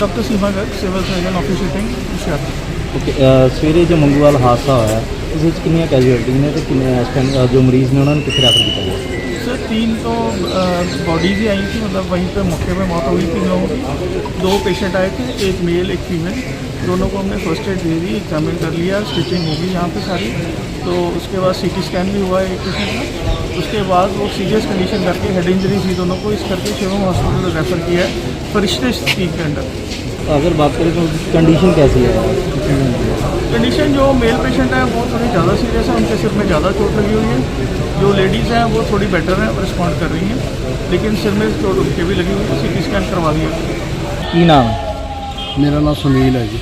doctor Seema Garg civil surgeon office shipping Hoshiarpur okay ਸਵੇਰੇ ਜੋ ਮੰਗੂਵਾਲ ਹਾਦਸਾ ਹੋਇਆ ਇਸ ਵਿੱਚ ਕਿੰਨੀਆਂ ਕੈਜੂਅਲਟੀ ਨੇ ਤੇ ਕਿੰਨੇ ਇਸ ਟਾਈਮ ਜੋ ਮਰੀਜ਼ ਨੇ ਉਹਨਾਂ ਨੂੰ ਕਿੱਥੇ ਰੈਫਰ ਕੀਤਾ ਗਿਆ सर तीन तो बॉडीज ही आई थी मतलब वहीं पे मौके पे मौत हो गई थी लोग दो पेशेंट आए थे एक मेल एक फीमेल दोनों को हमने फर्स्ट एड दे दी एग्जामिन कर लिया स्टिचिंग होगी यहाँ पे सारी तो उसके बाद सीटी स्कैन भी हुआ है एक पेशेंट का उसके बाद वो सीरियस कंडीशन करके हेड इंजरी थी दोनों को इस करके शिवम हॉस्पिटल रेफर किया है फरिश्ते स्कीम के अंडर अगर बात करें तो कंडीशन कैसी है कंडीशन जो मेल पेशेंट है वो थोड़ी ज़्यादा सीरियस है उनके सिर में ज़्यादा चोट लगी हुई है जो लेडीज़ हैं वो थोड़ी बेटर हैं रिस्पॉन्ड कर रही हैं लेकिन सिर में चोट उनके भी लगी हुई है सी स्कैन करवा दिया ਕੀ ਨਾਮ ਹੈ ਮੇਰਾ ਨਾਮ ਸੁਨੀਲ ਹੈ ਜੀ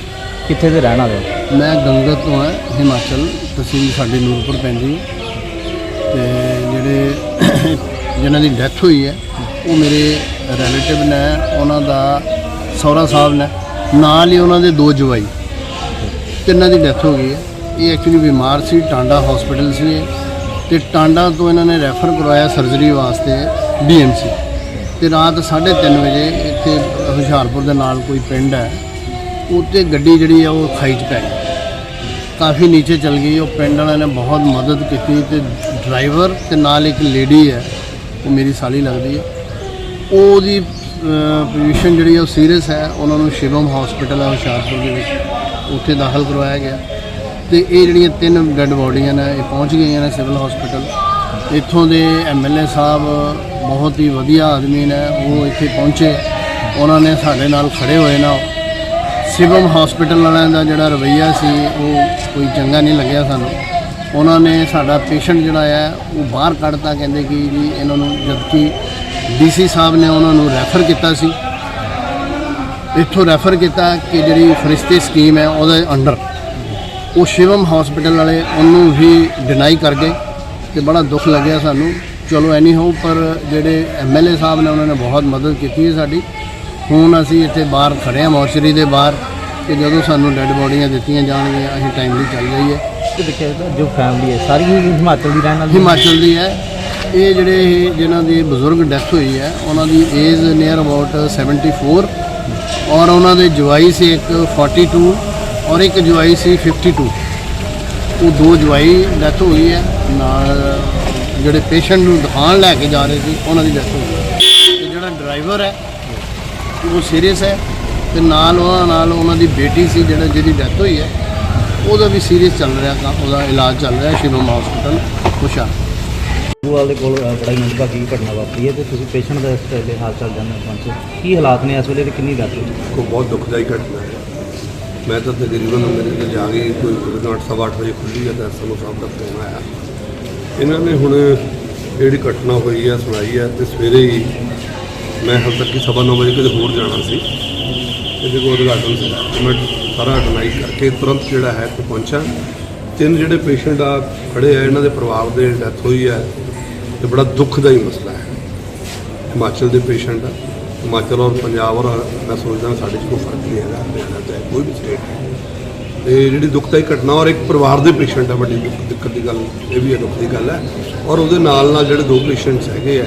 ਕਿੱਥੇ ਦੇ ਰਹਿਣ ਵਾਲੇ ਹੋ ਮੈਂ ਗੰਗਤ ਤੋਂ ਹਾਂ ਹਿਮਾਚਲ ਤਹਿਸੀਲ ਸਾਡੀ ਨੂਰਪੁਰ ਪੈਂਦੀ ਹੈ ਤੇ ਜਿਹੜੇ ਜਿਨ੍ਹਾਂ ਦੀ ਡੈਥ ਹੋਈ ਹੈ ਉਹ ਮੇਰੇ ਰਿਲੇਟਿਵ ਨੇ ਉਹਨਾਂ ਦਾ ਸਹੁਰਾ ਸਾਹਿਬ ਨੇ ਨਾਲ ਹੀ ਉਹਨਾਂ ਦੇ ਦੋ ਜਵਾਈ। ਤਿੰਨਾਂ ਦੀ ਡੈਥ ਹੋ ਗਈ ਹੈ। ਇਹ ਐਕਚੁਅਲੀ ਬਿਮਾਰ ਸੀ, ਟਾਂਡਾ ਹਸਪੀਟਲ ਸੀ ਇਹ। ਤੇ ਟਾਂਡਾ ਤੋਂ ਇਹਨਾਂ ਨੇ ਰੈਫਰ ਕਰਵਾਇਆ ਸਰਜਰੀ ਵਾਸਤੇ ਡੀਐਮਸੀ ਤੇ ਰਾਤ 3:30 ਵਜੇ ਇੱਥੇ ਹੁਸ਼ਿਆਰਪੁਰ ਦੇ ਨਾਲ ਕੋਈ ਪਿੰਡ ਹੈ ਉੱਤੇ ਗੱਡੀ ਜਿਹੜੀ ਆ ਉਹ ਖਾਈ 'ਚ ਪੈ ਗਈ। ਕਾਫੀ ਨੀਚੇ ਚਲ ਗਈ। ਉਹ ਪਿੰਡ ਵਾਲਿਆਂ ਨੇ ਬਹੁਤ ਮਦਦ ਕੀਤੀ ਤੇ ਡਰਾਈਵਰ ਤੇ ਨਾਲ ਇੱਕ ਲੇਡੀ ਹੈ, ਉਹ ਮੇਰੀ ਸਾਲੀ ਲੱਗਦੀ ਹੈ। ਉਹਦੀ ਪੋਜੀਸ਼ਨ ਜਿਹੜੀ ਉਹ ਸੀਰੀਅਸ ਹੈ। ਉਹਨਾਂ ਨੂੰ ਸ਼ਿਵਮ ਹਸਪੀਟਲ ਹੈ ਹੁਸ਼ਿਆਰਪੁਰ ਦੇ ਵਿੱਚ। ਉੱਥੇ ਦਾਖਲ ਕਰਵਾਇਆ ਗਿਆ। ਤੇ ਇਹ ਜਿਹੜੀਆਂ ਤਿੰਨ ਡੈੱਡ ਬੋਡੀਆਂ ਨੇ, ਇਹ ਪਹੁੰਚ ਗਈਆਂ ਨੇ ਸਿਵਲ ਹਸਪੀਟਲ ਇੱਥੋਂ ਦੇ ਐਮਐਲਏ ਸਾਹਿਬ ਬਹੁਤ ਹੀ ਵਧੀਆ ਆਦਮੀ ਨੇ, ਉਹ ਇੱਥੇ ਪਹੁੰਚੇ। ਉਹਨਾਂ ਨੇ ਸਾਡੇ ਨਾਲ ਖੜੇ ਹੋਏ ਨਾ। ਸਿਵਮ ਹਸਪੀਟਲ ਵਾਲਿਆਂ ਦਾ ਜਿਹੜਾ ਰਵੱਈਆ ਸੀ, ਉਹ ਕੋਈ ਚੰਗਾ ਨਹੀਂ ਲੱਗਿਆ ਸਾਨੂੰ। ਉਹਨਾਂ ਨੇ ਸਾਡਾ ਪੇਸ਼ੈਂਟ ਜਿਹੜਾ ਹੈ ਉਹ ਬਾਹਰ ਕੱਢਤਾ। ਕਹਿੰਦੇ ਕਿ ਜੀ, ਇਹਨਾਂ ਨੂੰ ਜਦਕਿ ਡੀਸੀ ਸਾਹਿਬ ਨੇ ਉਹਨਾਂ ਨੂੰ ਰੈਫਰ ਕੀਤਾ ਸੀ। ਇੱਥੋਂ ਰੈਫਰ ਕੀਤਾ ਕਿ ਜਿਹੜੀ ਫਰਿਸ਼ਤੇ ਸਕੀਮ ਹੈ ਉਹਦੇ ਅੰਡਰ ਉਹ ਸ਼ਿਵਮ ਹਸਪੀਟਲ ਵਾਲੇ ਉਹਨੂੰ ਵੀ ਡਿਨਾਈ ਕਰ ਗਏ ਤੇ ਬੜਾ ਦੁੱਖ ਲੱਗਿਆ ਸਾਨੂੰ। ਚਲੋ ਐਨੀ ਹੋ ਪਰ ਜਿਹੜੇ ਐਮਐਲਏ ਸਾਹਿਬ ਨੇ ਉਹਨਾਂ ਨੇ ਬਹੁਤ ਮਦਦ ਕੀਤੀ ਹੈ ਸਾਡੀ। ਹੁਣ ਅਸੀਂ ਇੱਥੇ ਬਾਹਰ ਖੜੇ ਹਾਂ ਮੋਰਚਰੀ ਦੇ ਬਾਹਰ ਕਿ ਜਦੋਂ ਸਾਨੂੰ ਡੈੱਡ ਬੋਡੀਆਂ ਦਿੱਤੀਆਂ ਜਾਣਗੀਆਂ ਅਸੀਂ ਟਾਈਮਲੀ ਚੱਲ ਜਾਈਏ। ਤੇ ਦੇਖਿਆ ਜੋ ਫੈਮਿਲੀ ਹੈ ਸਾਰੀ ਹਿਮਾਚਲ ਦੀ ਰਹਿਣ ਵਾਲੀ? ਹਿਮਾਚਲ ਦੀ ਹੈ। ਇਹ ਜਿਹੜੇ ਇਹ ਜਿਨ੍ਹਾਂ ਦੀ ਬਜ਼ੁਰਗ ਡੈਥ ਹੋਈ ਹੈ, ਉਹਨਾਂ ਦੀ ਏਜ ਨੀਅਰ ਅਬਾਊਟ 74 ਔਰ ਉਹਨਾਂ ਦੇ ਜਵਾਈ ਸੀ ਇੱਕ 42 ਔਰ ਇੱਕ ਜਵਾਈ ਸੀ 52 ਉਹ ਦੋ ਜਵਾਈ ਡੈਥ ਹੋਈ ਹੈ, ਨਾਲ ਜਿਹੜੇ ਪੇਸ਼ੈਂਟ ਨੂੰ ਦਿਖਾਉਣ ਲੈ ਕੇ ਜਾ ਰਹੇ ਸੀ, ਉਹਨਾਂ ਦੀ ਡੈਥ ਹੋਈ ਹੈ। ਤੇ ਜਿਹੜਾ ਡਰਾਈਵਰ ਹੈ, ਉਹ ਸੀਰੀਅਸ ਹੈ ਤੇ ਨਾਲ ਉਹਨਾਂ ਨਾਲ ਉਹਨਾਂ ਦੀ ਬੇਟੀ ਸੀ ਜਿਹੜਾ ਜਿਹਦੀ ਡੈਥ ਹੋਈ ਹੈ, ਉਹਦਾ ਵੀ ਸੀਰੀਅਸ ਚੱਲ ਰਿਹਾ ਕੰਮ, ਉਹਦਾ ਇਲਾਜ ਚੱਲ ਰਿਹਾ ਸ਼ਿਵਮ ਹਸਪੀਟਲ ਹੁਸ਼ਿਆਰ ਮੰਗੂਵਾਲ ਦੇ ਕੋਲ ਬੜਾ ਹੀ ਮੰਦਭਾਗੀ ਘਟਨਾ ਵਾਪਰੀ ਹੈ ਤੇ ਤੁਸੀਂ ਪੇਸ਼ੈਂਟ ਦਾ ਇਸ ਵੇਲੇ ਹਾਲ ਚਾਲ ਜਾਣਨਾ ਪਹੁੰਚੇ ਕੀ ਹਾਲਾਤ ਨੇ ਇਸ ਵੇਲੇ ਤੇ ਕਿੰਨੀ ਡੈਥ ਕੋ ਬਹੁਤ ਦੁਖਦਾਈ ਘਟਨਾ ਹੈ। ਮੈਂ ਤਾਂ ਤਕਰੀਬਨ ਮੇਰੇ ਤੇ ਜਾ ਕੇ ਕੋਈ ਤਕਰੀਬਨ ਸਵਾ ਅੱਠ ਵਜੇ ਖੁੱਲੀ ਹੈ ਤਾਂ ਸਾਨੂੰ ਸਾਹਿਬ ਦਾ ਫੋਨ ਆਇਆ। ਇਹਨਾਂ ਨੇ ਹੁਣ ਜਿਹੜੀ ਘਟਨਾ ਹੋਈ ਹੈ, ਸੁਣਾਈ ਹੈ ਤੇ ਸਵੇਰੇ ਹੀ ਮੈਂ ਹਾਲ ਤੱਕ ਹੀ ਸਵਾ ਨੌ ਵਜੇ ਕਿਤੇ ਹੋਰ ਜਾਣਾ ਸੀ। ਇਹਦੇ ਕੋਲ ਉਦਘਾਟਨ ਸੀ, ਤੇ ਮੈਂ ਸਾਰਾ ਅਟਨਾਈ ਕਰਕੇ ਤੁਰੰਤ ਜਿਹੜਾ ਹੈ ਤੇ ਪਹੁੰਚਾ ਤਿੰਨ ਜਿਹੜੇ ਪੇਸ਼ੈਂਟ ਆ ਖੜੇ ਆ, ਇਹਨਾਂ ਦੇ ਪਰਿਵਾਰ ਦੇ ਡੈਥ ਹੋਈ ਹੈ। ਤੇ ਬੜਾ ਦੁੱਖਦਾਈ ਮਸਲਾ ਹੈ। ਹਿਮਾਚਲ ਦੇ ਪੇਸ਼ੈਂਟ ਆ। ਹਿਮਾਚਲ ਔਰ ਪੰਜਾਬ ਔਰ ਮੈਂ ਸੋਚਦਾ ਸਾਡੇ 'ਚ ਕੋਈ ਫ਼ਰਕ ਨਹੀਂ ਹੈਗਾ, ਹਰਿਆਣਾ ਚਾਹੇ ਕੋਈ ਵੀ ਸਟੇਟ ਹੈ। ਤੇ ਜਿਹੜੀ ਦੁਖਦਾਈ ਘਟਨਾ ਔਰ ਇੱਕ ਪਰਿਵਾਰ ਦੇ ਪੇਸ਼ੈਂਟ ਆ, ਵੱਡੀ ਦਿੱਕਤ ਦੀ ਗੱਲ, ਇਹ ਵੀ ਹੈ ਦੁੱਖ ਦੀ ਗੱਲ ਹੈ। ਔਰ ਉਹਦੇ ਨਾਲ ਨਾਲ ਜਿਹੜੇ ਦੋ ਪੇਸ਼ੈਂਟਸ ਹੈਗੇ ਆ,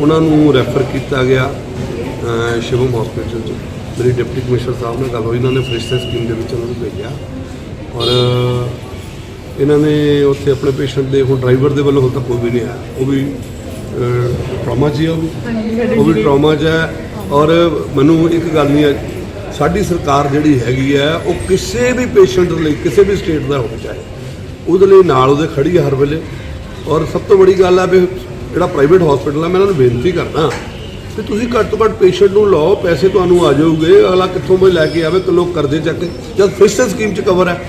ਉਹਨਾਂ ਨੂੰ ਰੈਫਰ ਕੀਤਾ ਗਿਆ ਸ਼ਿਵਮ ਹਸਪੀਟਲ 'ਚ। ਮੇਰੀ ਡਿਪਟੀ ਕਮਿਸ਼ਨਰ ਸਾਹਿਬ ਨਾਲ ਗੱਲ ਹੋਈ ਉਹਨਾਂ ਨੇ ਫਰਿਸ਼ਤੇ ਸਕੀਮ ਦੇ ਵਿੱਚ ਉਹਨਾਂ ਨੂੰ ਭੇਜਿਆ। ਔਰ ਇਹਨਾਂ ਨੇ ਉੱਥੇ ਆਪਣੇ ਪੇਸ਼ੈਂਟ ਦੇ ਹੁਣ ਡਰਾਈਵਰ ਦੇ ਵੱਲੋਂ ਹੁਣ ਤੱਕ ਕੋਈ ਵੀ ਨਹੀਂ ਆਇਆ। ਉਹ ਵੀ ਟਰਾਮਾ ਆ ਉਹ ਵੀ। ਉਹ ਵੀ ਟਰਾਮਾ ਹੈ। ਔਰ ਮੈਨੂੰ ਇੱਕ ਗੱਲ ਨਹੀਂ ਸਾਡੀ ਸਰਕਾਰ ਜਿਹੜੀ ਹੈਗੀ ਹੈ ਉਹ ਕਿਸੇ ਵੀ ਪੇਸ਼ੈਂਟ ਲਈ ਕਿਸੇ ਵੀ ਸਟੇਟ ਦਾ ਹੋਵੇ ਚਾਹੇ ਉਹਦੇ ਲਈ ਨਾਲ ਉਹਦੇ ਖੜੀ ਹੈ ਹਰ ਵੇਲੇ। ਔਰ ਸਭ ਤੋਂ ਬੜੀ ਗੱਲ ਹੈ ਵੀ ਜਿਹੜਾ ਪ੍ਰਾਈਵੇਟ ਹਸਪੀਟਲ ਹੈ ਮੈਂ ਇਹਨਾਂ ਨੂੰ ਬੇਨਤੀ ਕਰਦਾ ਕਿ ਤੁਸੀਂ ਘੱਟ ਤੋਂ ਘੱਟ ਪੇਸ਼ੈਂਟ ਨੂੰ ਲਾਓ ਪੈਸੇ ਤੁਹਾਨੂੰ ਆ ਜਾਊਗੇ ਅਗਲਾ ਕਿੱਥੋਂ ਵੀ ਲੈ ਕੇ ਆਵੇ ਕਿ ਲੋਕ ਕਰਜ਼ੇ ਚੱਕ ਜਦ ਫਿਸਟਰ ਸਕੀਮ 'ਚ ਕਵਰ ਹੈ।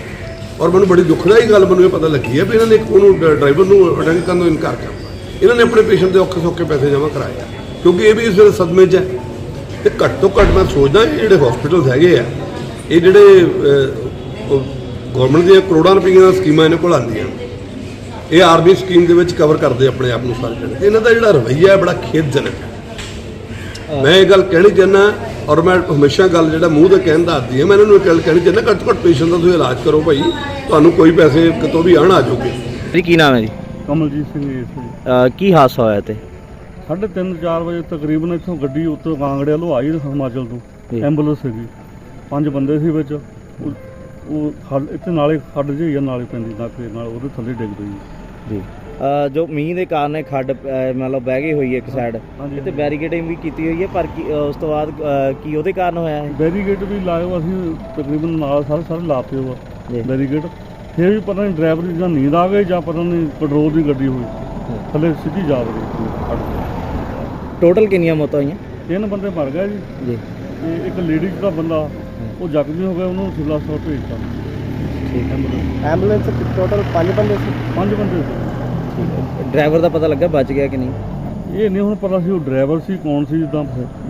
ਔਰ ਮੈਨੂੰ ਬੜੀ ਦੁਖਦਾਈ ਗੱਲ ਮੈਨੂੰ ਇਹ ਪਤਾ ਲੱਗੀ ਹੈ ਵੀ ਇਹਨਾਂ ਨੇ ਉਹਨੂੰ ਡਰਾਈਵਰ ਨੂੰ ਅਟੈਂਡ ਕਰਨ ਤੋਂ ਇਨਕਾਰ ਕਰਤਾ ਇਹਨਾਂ ਨੇ ਆਪਣੇ ਪੇਸ਼ੈਂਟ ਦੇ ਔਖੇ ਸੌਖੇ ਪੈਸੇ ਜਮ੍ਹਾਂ ਕਰਾਏ ਕਿਉਂਕਿ ਇਹ ਵੀ ਇਸ ਵੇਲੇ ਸਦਮੇ 'ਚ ਹੈ। ਤੇ ਘੱਟ ਤੋਂ ਘੱਟ ਮੈਂ ਸੋਚਦਾ ਇਹ ਜਿਹੜੇ ਹਸਪੀਟਲਸ ਹੈਗੇ ਆ, ਇਹ ਜਿਹੜੇ ਗਵਰਨਮੈਂਟ ਦੀਆਂ ਕਰੋੜਾਂ ਰੁਪਈਆਂ ਦੀਆਂ ਸਕੀਮਾਂ ਇਹਨਾਂ ਕੋਲ ਆਉਂਦੀਆਂ ਇਹ ਆਰਮੀ ਸਕੀਮ ਦੇ ਵਿੱਚ ਕਵਰ ਕਰਦੇ ਆਪਣੇ ਆਪ ਨੂੰ ਸਾਰੇ ਇਹਨਾਂ ਦਾ ਜਿਹੜਾ ਰਵੱਈਆ ਬੜਾ ਖੇਦਜਨਕ ਹੈ। ਮੈਂ ਇਹ ਗੱਲ ਕਹਿਣੀ ਚਾਹੁੰਦਾ ਔਰ ਮੈਂ ਹਮੇਸ਼ਾ ਗੱਲ ਜਿਹੜਾ ਮੂੰਹ ਤੇ ਕਹਿਣ ਦਾ ਆਦੀ ਹੈ ਮੈਂ ਇਹਨਾਂ ਨੂੰ ਇਹ ਗੱਲ ਕਹਿਣੀ ਚਾਹੁੰਦਾ ਘੱਟ ਤੋਂ ਘੱਟ ਪੇਸ਼ੈਂਟ ਦਾ ਤੁਸੀਂ ਇਲਾਜ ਕਰੋ ਭਾਈ। ਤੁਹਾਨੂੰ ਕੋਈ ਪੈਸੇ ਕਿਤੋਂ ਵੀ ਆਣ ਆ ਜਾਓਗੇ। ਜੀ ਕੀ ਨਾਮ ਹੈ ਜੀ? ਕਮਲਜੀਤ ਸਿੰਘ ਜੀ ਅ, ਕੀ ਹਾਦਸਾ ਹੋਇਆ ਤੇ ਸਾਢੇ ਤਿੰਨ 4 ਵਜੇ ਤਕਰੀਬਨ ਇੱਥੋਂ ਗੱਡੀ ਉੱਤੋਂ ਕਾਂਗੜੇ ਵੱਲੋਂ ਆਈ ਹਿਮਾਚਲ ਜੀ। ਤੋਂ ਐਂਬੂਲੈਂਸ ਸੀਗੀ। ਪੰਜ ਬੰਦੇ ਸੀ ਵਿੱਚ। ਉਹ- ਉਹ ਖੱਡ ਇੱਥੇ ਨਾਲੇ ਖੱਡ ਜਿਹੀ ਆ ਨਾਲੇ ਪੈਂਦੀ ਨਾਕੇ ਨਾਲ ਉਹਦੇ ਥੱਲੇ ਡਿੱਗ ਪਈ। ਜੀ। ਜੋ ਮੀਂਹ ਦੇ ਕਾਰਨ ਇਹ ਖੱਡ ਮਤਲਬ ਬਹਿ ਗਈ ਹੋਈ ਹੈ ਇੱਕ ਸਾਈਡ ਹਾਂਜੀ। ਤੇ ਬੈਰੀਕੇਡਿੰਗ ਵੀ ਕੀਤੀ ਹੋਈ ਹੈ ਪਰ ਕੀ- ਉਸ ਤੋਂ ਬਾਅਦ ਕੀ ਉਹਦੇ ਕਾਰਨ ਹੋਇਆ ਹੈ ਬੈਰੀਗੇਟ ਵੀ ਲਾਏ ਹੋਏ ਅਸੀਂ ਤਕਰੀਬਨ ਨਾਲ ਸਾਰੇ ਸਾਰੇ ਲਾਤੇ ਹੋ ਜੀ। ਬੈਰੀਗੇਟ ਫਿਰ ਵੀ ਪਤਾ ਨਹੀਂ ਡਰਾਈਵਰ ਦੀ ਜਾਂ ਨੀਂਦ ਆ ਗਈ ਜਾਂ ਪਤਾ ਨਹੀਂ ਪੈਟਰੋਲ ਦੀ ਗੱਡੀ ਹੋਈ। ਥੱਲੇ ਸਿੱਧੀ ਜਾ ਖੱਡ ਚ। ਟੋਟਲ ਕਿੰਨੀਆਂ ਮੌਤਾਂ ਹੋਈਆਂ? ਤਿੰਨ ਬੰਦੇ ਮਰ ਗਏ ਜੀ। ਜੀ। ਤੇ ਇੱਕ ਲੇਡੀਜ਼ ਦਾ ਬੰਦਾ ਉਹ ਜ਼ਖਮੀ ਹੋ ਗਿਆ ਉਹਨੂੰ ਸਿਵਲ ਹਸਪਤਾਲ ਭੇਜਤਾ। ਠੀਕ ਐਂਬੂਲੈਂਸ ਐਂਬੂਲੈਂਸ ਟੋਟਲ 5 ਬੰਦੇ ਸੀ। ਪੰਜ ਬੰਦੇ ਸੀ। ਡਰਾਈਵਰ ਦਾ ਪਤਾ ਲੱਗਾ ਬਚ ਗਿਆ ਕਿ ਨਹੀਂ? ਇਹ ਨਹੀਂ ਹੁਣ ਪਤਾ ਸੀ ਉਹ ਡਰਾਈਵਰ ਸੀ ਕੌਣ ਸੀ ਜਿੱਦਾਂ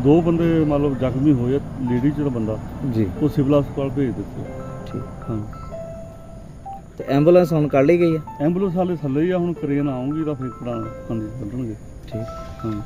ਦੋ ਬੰਦੇ ਮਤਲਬ ਜ਼ਖਮੀ ਹੋਏ ਲੇਡੀਜ਼ ਦਾ ਬੰਦਾ ਜੀ। ਉਹ ਸਿਵਲ ਹਸਪਤਾਲ ਭੇਜ ਦਿੱਤੇ। ਠੀਕ। ਹਾਂ। ਤੇ ਐਂਬੂਲੈਂਸ ਹੁਣ ਕੱਢ ਲਈ ਗਈ ਹੈ? ਐਂਬੂਲੈਂਸ ਵਾਲੇ ਥੱਲੇ ਹੀ ਆ ਹੁਣ ਕਰੇਨ ਆਉਂਗੀ ਤਾਂ ਫਿਰ ਹਾਂਜੀ ਕੱਢਣਗੇ। ਠੀਕ। ਹਾਂ।